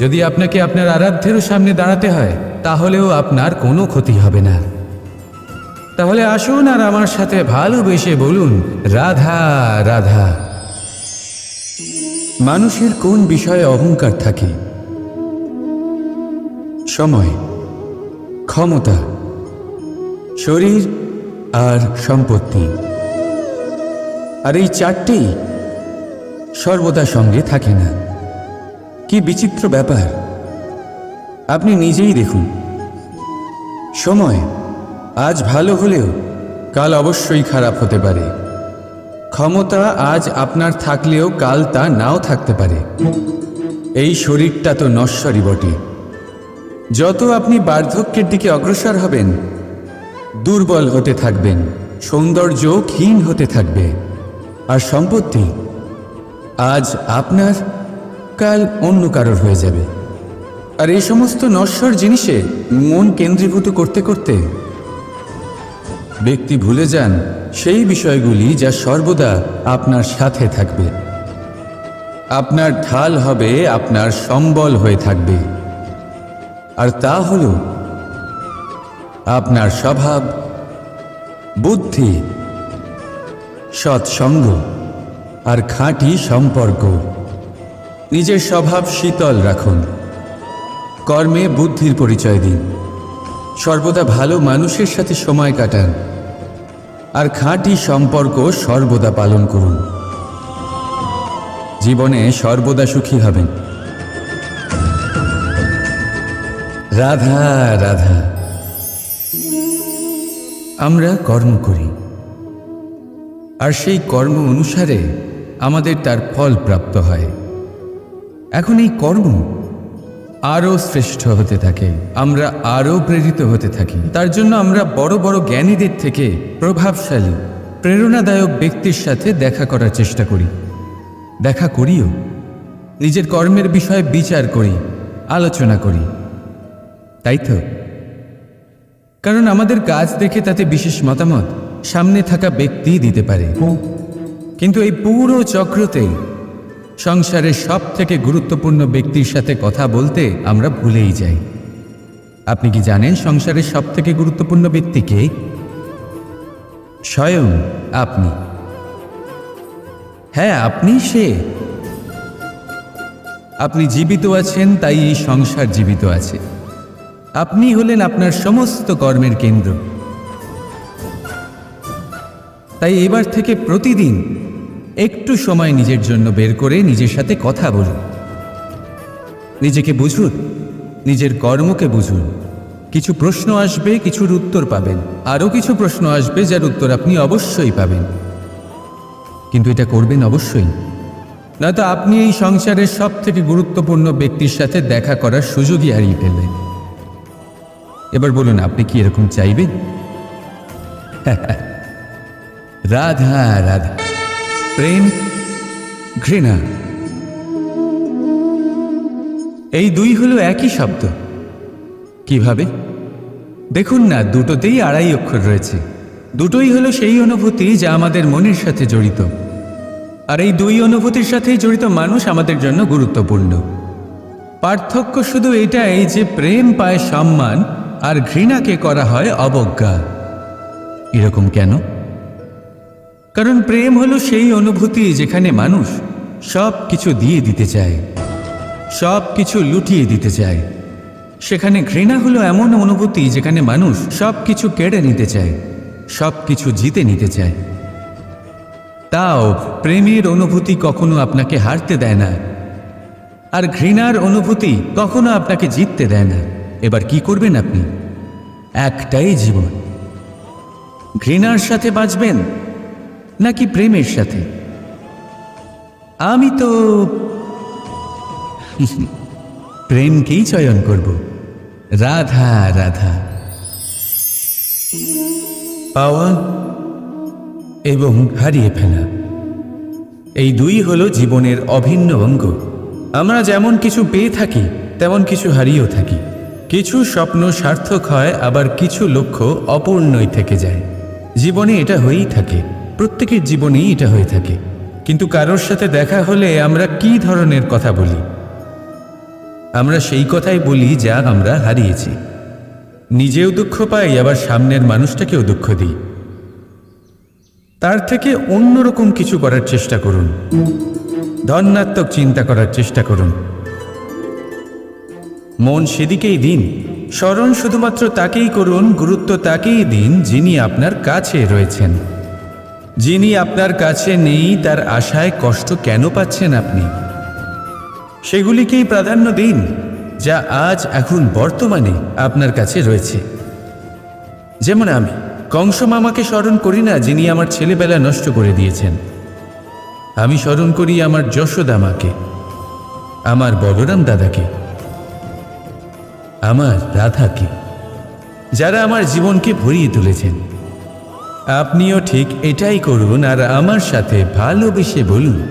যদি আপনাকে আপনার আরাধ্যেরও সামনে দাঁড়াতে হয়, তাহলেও আপনার কোনো ক্ষতি হবে না। তাহলে আসুন আর আমার সাথে ভালোবেসে বলুন, রাধা রাধা। মানুষের কোন বিষয়ে অহংকার থাকে? সময়, ক্ষমতা, শরীর আর সম্পত্তি। আর এই চারটি সর্বদা সঙ্গে থাকে না। কি বিচিত্র ব্যাপার। আপনি নিজেই দেখুন। সময়, আজ ভালো হলেও কাল অবশ্যই খারাপ হতে পারে। ক্ষমতা আজ আপনার থাকলেও কাল তা নাও থাকতে পারে। এই শরীরটা তো নশ্বরই বটে। যত আপনি বার্ধক্যের দিকে অগ্রসর হবেন, দুর্বল হতে থাকবেন সৌন্দর্য ক্ষীণ হতে থাকবে। আর সম্পত্তি, আজ আপনার কাল অন্য কারোর হয়ে যাবে। আর এই সমস্ত নশ্বর জিনিসে মন কেন্দ্রীভূত করতে করতে ব্যক্তি ভুলে যান সেই বিষয়গুলি যা সর্বদা আপনার সাথে থাকবে। আপনার ঢাল হবে, আপনার সম্বল হয়ে থাকবে। আর তা হল আপনার স্বভাব, বুদ্ধি, সৎসঙ্গ আর খাঁটি সম্পর্ক। নিজের স্বভাব শীতল রাখুন। কর্মে বুদ্ধির পরিচয় দিন। সর্বদা ভালো মানুষের সাথে সময় কাটান। আর খাঁটি সম্পর্ক সর্বদা পালন করুন। জীবনে সর্বদা সুখী হবেন। রাধা রাধা। আমরা কর্ম করি। আর সেই কর্ম অনুসারে আমাদের তার ফল প্রাপ্ত হয়। এখন এই কর্ম আরও শ্রেষ্ঠ হতে থাকে। আমরা আরও প্রেরিত হতে থাকি। তার জন্য আমরা বড় বড় জ্ঞানীদের থেকে প্রভাবশালী প্রেরণাদায়ক ব্যক্তির সাথে দেখা করার চেষ্টা করি। দেখা করিও। নিজের কর্মের বিষয়ে বিচার করি আলোচনা করি। তাই তো? কারণ আমাদের কাজ দেখে তাতে বিশেষ মতামত সামনে থাকা ব্যক্তি দিতে পারে। কিন্তু এই পুরো চক্রতে সংসারের সব থেকে গুরুত্বপূর্ণ ব্যক্তির সাথে কথা বলতে আমরা ভুলেই যাই। আপনি কি জানেন সংসারের সব থেকে গুরুত্বপূর্ণ ব্যক্তি কে? স্বয়ং আপনি। হ্যাঁ আপনি সে। আপনি জীবিত আছেন, তাই এই সংসার জীবিত আছে। আপনি হলেন আপনার সমস্ত কর্মের কেন্দ্র। তাই এবার থেকে প্রতিদিন একটু সময় নিজের জন্য বের করে নিজের সাথে কথা বলুন। নিজেকে বুঝুন, নিজের কর্মকে বুঝুন। কিছু প্রশ্ন আসবে, কিছুর উত্তর পাবেন। আরও কিছু প্রশ্ন আসবে, যার উত্তর আপনি অবশ্যই পাবেন। কিন্তু এটা করবেন অবশ্যই। নয়তো আপনি এই সংসারের সব থেকে গুরুত্বপূর্ণ ব্যক্তির সাথে দেখা করার সুযোগই হারিয়ে ফেলবেন এবার বলুন, আপনি কি এরকম চাইবেন? রাধা রাধা। প্রেম ঘৃণা। এই দুই হলো একই শব্দ। কীভাবে? দেখুন না, দুটোতেই আড়াই অক্ষর রয়েছে। দুটোই হলো সেই অনুভূতি যা আমাদের মনের সাথে জড়িত। আর এই দুই অনুভূতির সাথেই জড়িত মানুষ আমাদের জন্য গুরুত্বপূর্ণ। পার্থক্য শুধু এটাই যে প্রেম পায় সম্মান আর ঘৃণাকে করা হয় অবজ্ঞা। এরকম কেন? কারণ প্রেম হলো সেই অনুভূতি যেখানে মানুষ সব কিছু দিয়ে দিতে চায়, সব কিছু লুটিয়ে দিতে চায়। সেখানে ঘৃণা হলো এমন অনুভূতি যেখানে মানুষ সব কিছু কেড়ে নিতে চায়, সব কিছু জিতে নিতে চায়। তাও প্রেমের অনুভূতি কখনো আপনাকে হারতে দেয় না, আর ঘৃণার অনুভূতি কখনো আপনাকে জিততে দেয় না। এবার কি করবেন আপনি? একটাই জীবন। ঘৃণার সাথে বাঁচবেন নাকি প্রেমের সাথে? আমি তো প্রেমকেই চয়ন করব। রাধা রাধা। পাওয়া এবং হারিয়ে ফেলা। এই দুই হলো জীবনের অভিন্ন অঙ্গ। আমরা যেমন কিছু পেয়ে থাকি, তেমন কিছু হারিয়েও থাকি। কিছু স্বপ্ন সার্থক হয়, আবার কিছু লক্ষ্য অপূর্ণই থেকে যায়। জীবনে এটা হয়েই থাকে। প্রত্যেকের জীবনেই এটা হয়ে থাকে। কিন্তু কারোর সাথে দেখা হলে আমরা কি ধরনের কথা বলি? আমরা সেই কথাই বলি যা আমরা হারিয়েছি। নিজেও দুঃখ পাই, আবার সামনের মানুষটাকেও দুঃখ দিই। তার থেকে অন্যরকম কিছু করার চেষ্টা করুন। ধন্যাত্মক চিন্তা করার চেষ্টা করুন। মন সেদিকেই দিন। স্মরণ শুধুমাত্র তাকেই করুন, গুরুত্ব তাকেই দিন যিনি আপনার কাছে রয়েছেন। যিনি আপনার কাছে নেই, তার আশায় কষ্ট কেন পাচ্ছেন আপনি? সেগুলিকেই প্রাধান্য দিন, যা আজ এখন বর্তমানে আপনার কাছে রয়েছে। যেমন আমি, কংস মামাকে স্মরণ করি না, যিনি আমার ছেলেবেলা নষ্ট করে দিয়েছেন। আমি স্মরণ করি আমার যশোদা মাকে আমার বলরাম দাদাকে, আমার রাধাকে, যারা আমার জীবনকে ভরিয়ে তুলেছেন। আপনিও ঠিক এটাই করুন আর আমার সাথে ভালোবেসে বলুন।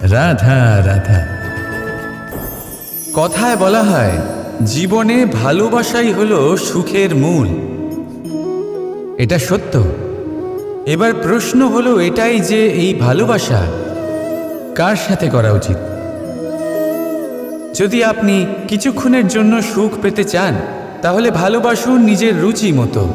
রাধা রাধা। কথায় বলা হয়, জীবনে ভালোবাসাই হলো সুখের মূল। এটা সত্য। এবার প্রশ্ন হলো এটাই যে এই ভালোবাসা কার সাথে করা উচিত? যদি আপনি কিছুক্ষণের জন্য সুখ পেতে চান, তাহলে ভালোবাসুন নিজের রুচি মতো।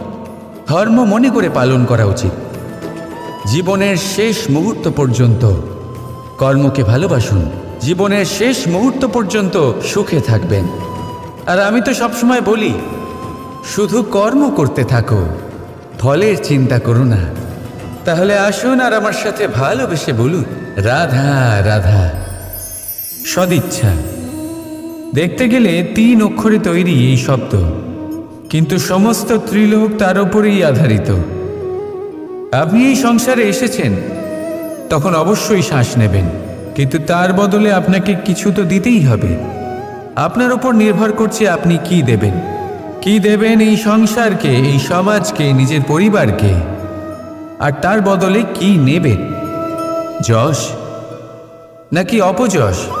ধর্ম মনে করে পালন করা উচিত। জীবনের শেষ মুহূর্ত পর্যন্ত কর্মকে ভালোবাসুন। জীবনের শেষ মুহূর্ত পর্যন্ত সুখে থাকবেন। আর আমি তো সবসময় বলি, শুধু কর্ম করতে থাকো, ফলের চিন্তা করো না। তাহলে আসুন আর আমার সাথে ভালোবেসে বলুন, রাধা রাধা, সদিচ্ছা। দেখতে গেলে তিন অক্ষরে তৈরি এই শব্দ। কিন্তু সমস্ত ত্রিলোক তার উপরেই আধারিত। আপনি এই সংসারে এসেছেন, তখন অবশ্যই শ্বাস নেবেন, কিন্তু তার বদলে আপনাকে কিছু তো দিতেই হবে। আপনার ওপর নির্ভর করছে আপনি কি দেবেন। কি দেবেন এই সংসারকে, এই সমাজকে, নিজের পরিবারকে? আর তার বদলে কি নেবেন? যশ? নাকি অপযশ?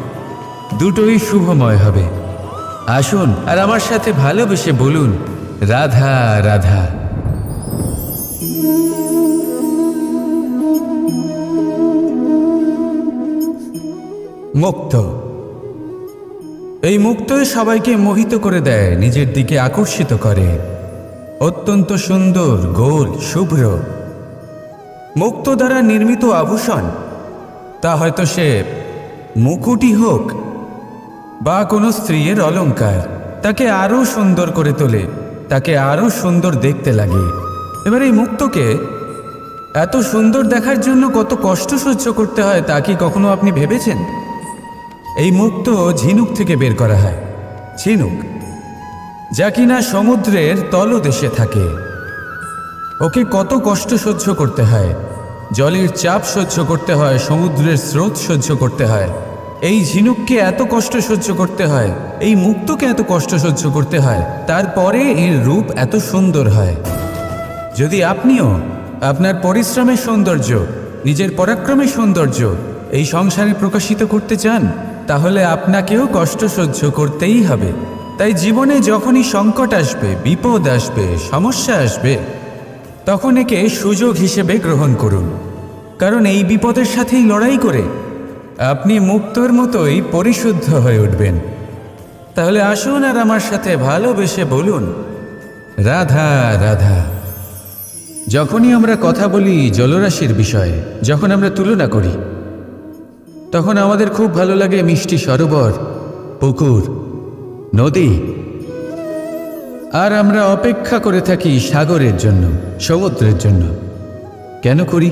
দুটোই শুভময় হবে। আসুন আর আমার সাথে ভালোবেসে বলুন, রাধা রাধা। মুক্ত। এই মুক্তই সবাইকে মোহিত করে দেয়, নিজের দিকে আকর্ষিত করে। অত্যন্ত সুন্দর, গোল, শুভ্র। মুক্ত দ্বারা নির্মিত আভূষণ। তা হয়তো সে মুকুটি হোক বা কোনো স্ত্রীর অলঙ্কার তাকে আরও সুন্দর করে তোলে, তাকে আরও সুন্দর দেখতে লাগে। এবার এই মুক্তকে এত সুন্দর দেখার জন্য কত কষ্ট সহ্য করতে হয় তা কি কখনো আপনি ভেবেছেন? এই মুক্ত ঝিনুক থেকে বের করা হয়। ঝিনুক, যা কিনা সমুদ্রের তলদেশে থাকে। ওকে কত কষ্ট সহ্য করতে হয়, জলের চাপ সহ্য করতে হয়, সমুদ্রের স্রোত সহ্য করতে হয়। এই ঝিনুককে এত কষ্ট সহ্য করতে হয়, এই মুক্তকে এত কষ্ট সহ্য করতে হয়, তারপরে এর রূপ এত সুন্দর হয়। যদি আপনিও আপনার পরিশ্রমের সৌন্দর্য, নিজের পরাক্রমের সৌন্দর্য এই সংসারে প্রকাশিত করতে চান, তাহলে আপনাকেও কষ্ট সহ্য করতেই হবে। তাই জীবনে যখনই সংকট আসবে, বিপদ আসবে, সমস্যা আসবে, তখন একে সুযোগ হিসেবে গ্রহণ করুন। কারণ এই বিপদের সাথেই লড়াই করে আপনি মুক্তর মতোই পরিশুদ্ধ হয়ে উঠবেন। তাহলে আসুন আর আমার সাথে ভালোবেসে বলুন, রাধা রাধা। যখনই আমরা কথা বলি জলরাশির বিষয়ে, যখন আমরা তুলনা করি, তখন আমাদের খুব ভালো লাগে মিষ্টি সরোবর, পুকুর, নদী। আর আমরা অপেক্ষা করে থাকি সাগরের জন্য, সমুদ্রের জন্য। কেন করি?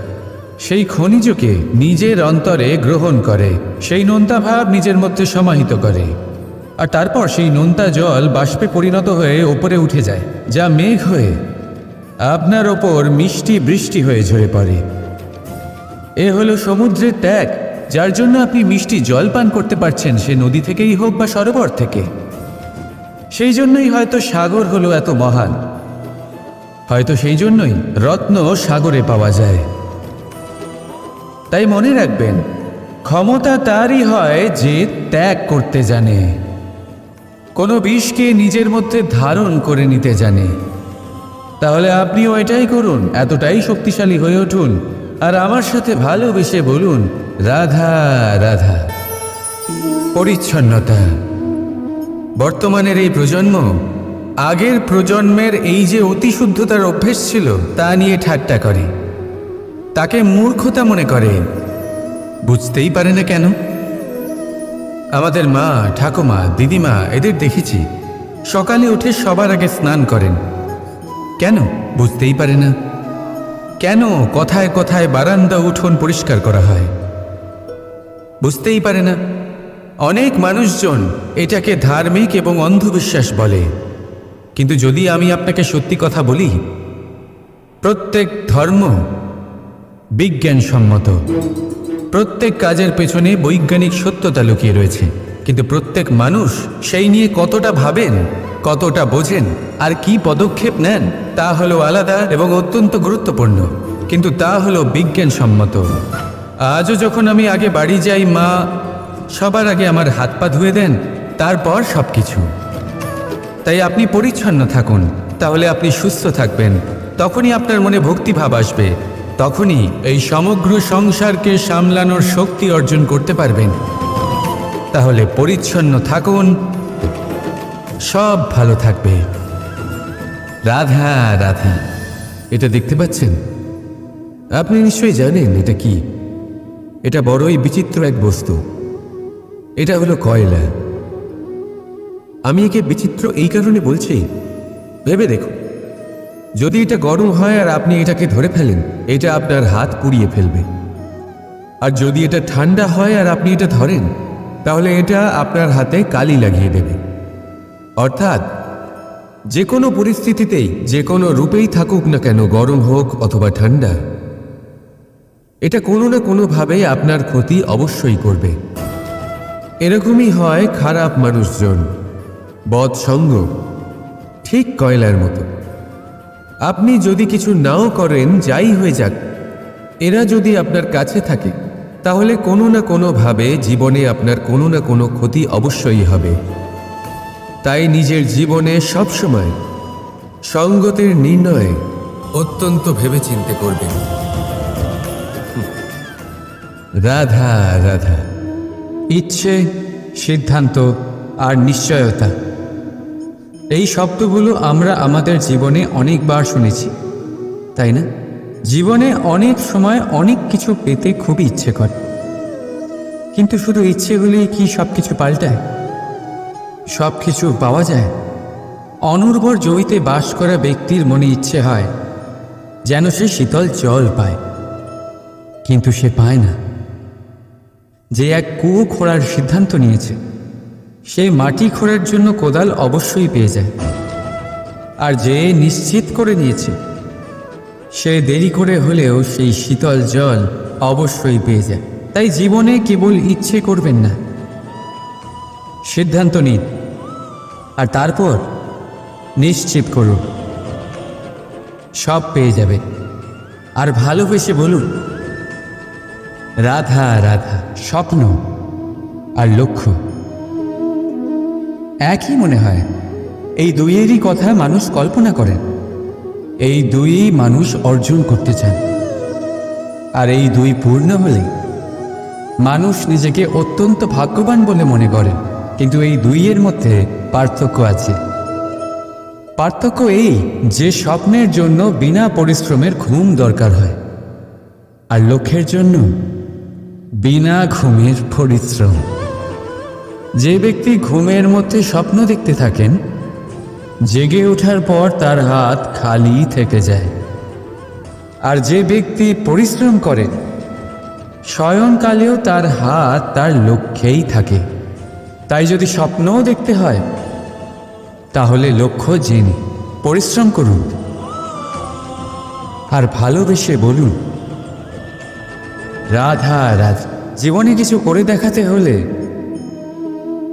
সেই খনিজকে নিজের অন্তরে গ্রহণ করে, সেই নোনতা ভাব নিজের মধ্যে সমাহিত করে। আর তারপর সেই নোনতা জল বাষ্পে পরিণত হয়ে ওপরে উঠে যায়, যা মেঘ হয়ে আপনার ওপর মিষ্টি বৃষ্টি হয়ে ঝরে পড়ে। এ হলো সমুদ্রের ত্যাগ, যার জন্য আপনি মিষ্টি জল পান করতে পারছেন, সে নদী থেকেই হোক বা সরোবর থেকে। সেই জন্যই হয়তো সাগর হলো এত মহান। হয়তো সেই জন্যই রত্ন সাগরে পাওয়া যায়। তাই মনে রাখবেন, ক্ষমতা তারই হয় যে ত্যাগ করতে জানে। কোনো বিষকে নিজের মধ্যে ধারণ করে নিতে জানে। তাহলে আপনিও এটাই করুন, এতটাই শক্তিশালী হয়ে উঠুন। আর আমার সাথে ভালোবেসে বলুন, রাধা রাধা। পরিচ্ছন্নতা। বর্তমানের এই প্রজন্ম, আগের প্রজন্মের এই যে অতিশুদ্ধতার অভ্যেস ছিল, তা নিয়ে ঠাট্টা করে। তাকে মূর্খতা মনে করে। বুঝতেই পারে না কেন? আমাদের মা, ঠাকুমা, দিদিমা এদের দেখেছি। সকালে উঠে সবার আগে স্নান করেন। কেন? বুঝতেই পারে না। কেন কথায় কথায় বারান্দা উঠোন পরিষ্কার করা হয়? বুঝতেই পারে না। অনেক মানুষজন এটাকে ধার্মিক এবং অন্ধবিশ্বাস বলে। কিন্তু যদি আমি আপনাকে সত্যি কথা বলি, প্রত্যেক ধর্ম বিজ্ঞানসম্মত। প্রত্যেক কাজের পেছনে বৈজ্ঞানিক সত্যতা লুকিয়ে রয়েছে। কিন্তু প্রত্যেক মানুষ সেই নিয়ে কতটা ভাবেন, কতটা বোঝেন, আর কি পদক্ষেপ নেন, তা হলো আলাদা এবং অত্যন্ত গুরুত্বপূর্ণ। কিন্তু তা হলো বিজ্ঞানসম্মত। আজও যখন আমি আগে বাড়ি যাই, মা সবার আগে আমার হাত পা ধুয়ে দেন, তারপর সব কিছু তাই আপনি পরিচ্ছন্ন থাকুন, তাহলে আপনি সুস্থ থাকবেন, তখনই আপনার মনে ভক্তিভাব আসবে। তখনই এই সমগ্র সংসারকে সামলানোর শক্তি অর্জন করতে পারবেন। তাহলে পরিচ্ছন্ন থাকুন। সব ভালো থাকবে। রাধা রাধা, এটা দেখতে পাচ্ছেন? আপনি নিশ্চয়ই জানেন এটা কি? এটা বড়ই বিচিত্র এক বস্তু। এটা হলো কয়লা। আমি একে বিচিত্র এই কারণে বলছি, ভেবে দেখুন। যদি এটা গরম হয় আর আপনি এটাকে ধরে ফেলেন, এটা আপনার হাত পুড়িয়ে ফেলবে। আর যদি এটা ঠান্ডা হয় আর আপনি এটা ধরেন, তাহলে এটা আপনার হাতে কালি লাগিয়ে দেবে। অর্থাৎ, যে কোনো পরিস্থিতিতেই, যে কোনো রূপেই থাকুক না কেন, গরম হোক অথবা ঠান্ডা, এটা কোনো না কোনোভাবে আপনার ক্ষতি অবশ্যই করবে। এরকমই হয় খারাপ মানুষজন বদ সঙ্গ ঠিক কয়লার মতো। আপনি যদি কিছু নাও করেন, যাই হয়ে যাক। এরা যদি আপনার কাছে থাকে, তাহলে কোনো না কোনোভাবে জীবনে আপনার কোনো না কোনো ক্ষতি অবশ্যই হবে। তাই নিজের জীবনে সবসময় সঙ্গতের নির্ণয় অত্যন্ত ভেবেচিন্তে করবেন। রাধা রাধা। ইচ্ছে, সিদ্ধান্ত আর নিশ্চয়তা। এই শব্দগুলো আমরা আমাদের জীবনে অনেকবার শুনেছি, তাই না? জীবনে অনেক সময় অনেক কিছু পেতে খুবই ইচ্ছে করে। কিন্তু শুধু ইচ্ছেগুলি কি সব কিছু পাল্টায়? সব কিছু পাওয়া যায়? অনুর্বর জমিতে বাস করা ব্যক্তির মনে ইচ্ছে হয় যেন সে শীতল জল পায়, কিন্তু সে পায় না। যে এক কুয়ো খোঁড়ার সিদ্ধান্ত নিয়েছে সে মাটি খোঁড়ার জন্য কোদাল অবশ্যই পেয়ে যায়। আর যে নিশ্চিত করে নিয়েছে, সে দেরি করে হলেও সেই শীতল জল অবশ্যই পেয়ে যায়। তাই জীবনে কেবল ইচ্ছে করবেন না। সিদ্ধান্ত নিন। আর তারপর নিশ্চিত করুন। সব পেয়ে যাবে। আর ভালোবেসে বলুন, রাধা রাধা, স্বপ্ন আর লক্ষ্য। একই মনে হয়। এই দুইয়েরই কথা মানুষ কল্পনা করেন এই দুই মানুষ অর্জন করতে চান আর এই দুই পূর্ণ হলে মানুষ নিজেকে অত্যন্ত ভাগ্যবান বলে মনে করেন কিন্তু এই দুইয়ের মধ্যে পার্থক্য আছে। পার্থক্য এই যে স্বপ্নের জন্য বিনা পরিশ্রমের ঘুম দরকার হয়। আর লক্ষ্যের জন্য বিনা ঘুমের পরিশ্রম। যে ব্যক্তি ঘুমের মধ্যে স্বপ্ন দেখতে থাকেন, জেগে ওঠার পর তার হাত খালি থেকে যায়। আর যে ব্যক্তি পরিশ্রম করে শয়নকালেও তার হাত তার লক্ষ্যেই থাকে। তাই যদি স্বপ্নও দেখতে হয়, তাহলে লক্ষ্য জেনে পরিশ্রম করুন। আর ভালোবেসে বলুন, রাধা রাধা, জীবনে কিছু করে দেখাতে হলে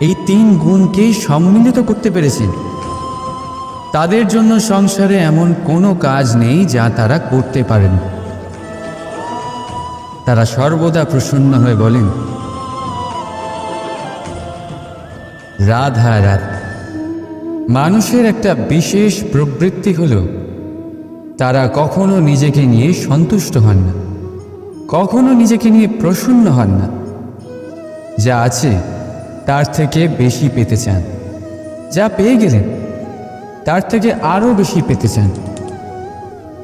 এই তিন গুণকে সম্মিলিত করতে পেরেছেন তাদের জন্য সংসারে এমন কোনো কাজ নেই যা তারা করতে পারেন। তারা সর্বদা প্রসন্ন হয়ে বলেন, রাধা রাধা, মানুষের একটা বিশেষ প্রবৃত্তি হল, তারা কখনো নিজেকে নিয়ে সন্তুষ্ট হন না, কখনো নিজেকে নিয়ে প্রসন্ন হন না। যা আছে তার থেকে বেশি পেতে চান। যা পেয়ে গেলেন, তার থেকে আরও বেশি পেতে চান।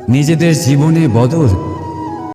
নিজেদের জীবনে বদল